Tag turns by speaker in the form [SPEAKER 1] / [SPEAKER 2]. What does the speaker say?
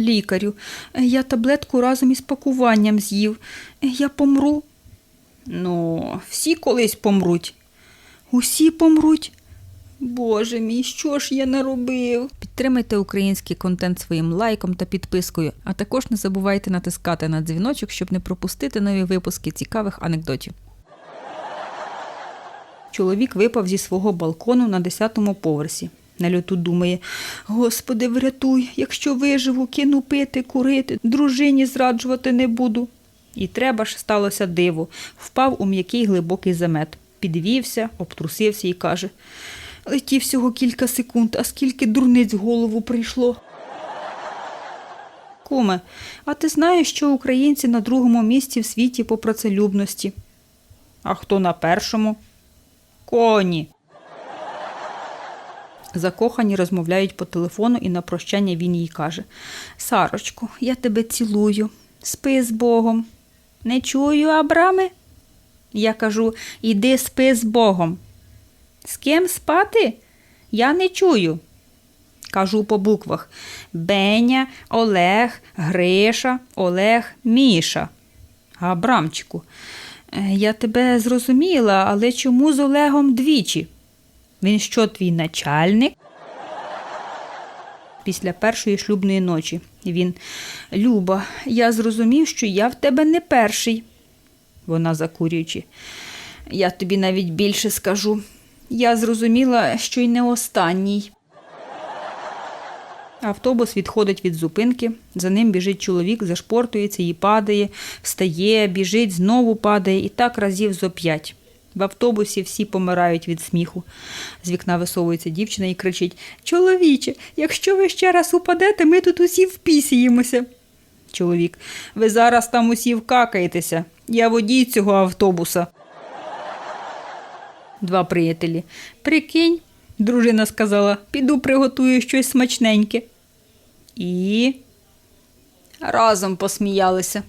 [SPEAKER 1] Лікарю, я таблетку разом із пакуванням з'їв. Я помру. Ну, всі колись помруть. Усі помруть. Боже мій, що ж я наробив? Підтримайте український контент своїм лайком та підпискою, а також не забувайте натискати на дзвіночок, щоб не пропустити нові випуски цікавих анекдотів. Чоловік випав зі свого балкону на 10-му поверсі. На льоту думає: Господи, врятуй, якщо виживу, кину пити, курити, дружині зраджувати не буду. І треба ж сталося диво. Впав у м'який глибокий замет, підвівся, обтрусився і каже: Летів всього кілька секунд, а скільки дурниць в голову прийшло. Куме, а ти знаєш, що українці на другому місці в світі по працелюбності? А хто на першому? Коні. Закохані розмовляють по телефону, і на прощання він їй каже: Сарочку, я тебе цілую, спи з Богом. Не чую, Абраме? Я кажу: іди спи з Богом. З ким спати? Я не чую. Кажу по буквах Беня, Олег, Гриша, Олег, Міша. Абрамчику, «Е, я тебе зрозуміла, але чому з Олегом двічі? Він що, твій начальник? Після першої шлюбної ночі він Люба, я зрозумів, що я в тебе не перший. Вона закурюючи. Я тобі навіть більше скажу. Я зрозуміла, що й не останній. Автобус відходить від зупинки. За ним біжить чоловік, зашпортується і падає, встає, біжить, знову падає і так разів зо п'ять. В автобусі всі помирають від сміху. З вікна висовується дівчина і кричить: Чоловіче, якщо ви ще раз упадете, ми тут усі впісіємося. Чоловік, ви зараз там усі вкакаєтеся. Я водій цього автобуса. Два приятелі. Прикинь, дружина сказала, піду приготую щось смачненьке. І разом посміялися.